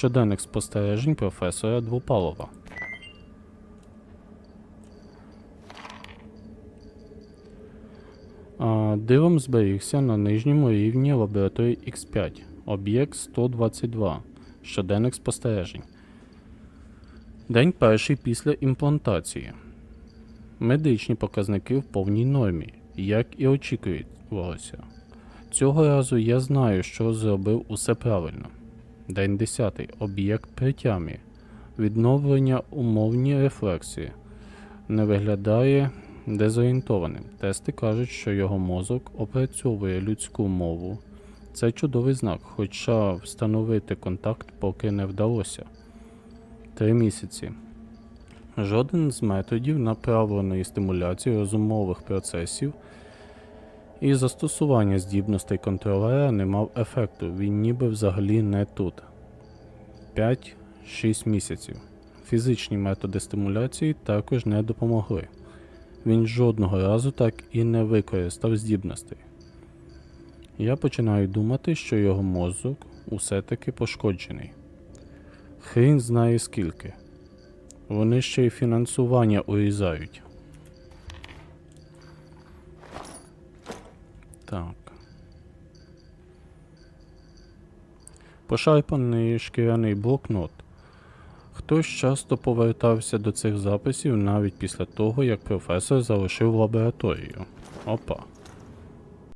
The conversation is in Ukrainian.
Щоденник спостережень професора Двупалова. Дивом зберігся на нижньому рівні лабораторії X5, об'єкт 122, щоденник спостережень. День перший після імплантації. Медичні показники в повній нормі, як і очікувалося. Цього разу я знаю, що зробив усе правильно. День 10. Об'єкт при тямі. Відновлення умовні рефлексії. Не виглядає дезорієнтованим. Тести кажуть, що його мозок опрацьовує людську мову. Це чудовий знак, хоча встановити контакт поки не вдалося. Три місяці. Жоден з методів направленої стимуляції розумових процесів і застосування здібностей контролера не мав ефекту, він ніби взагалі не тут. 5-6 місяців. Фізичні методи стимуляції також не допомогли. Він жодного разу так і не використав здібностей. Я починаю думати, що його мозок усе-таки пошкоджений. Хрін знає скільки. Вони ще й фінансування урізають. Так. Пошарпаний шкіряний блокнот. Хтось часто повертався до цих записів навіть після того, як професор залишив лабораторію. Опа.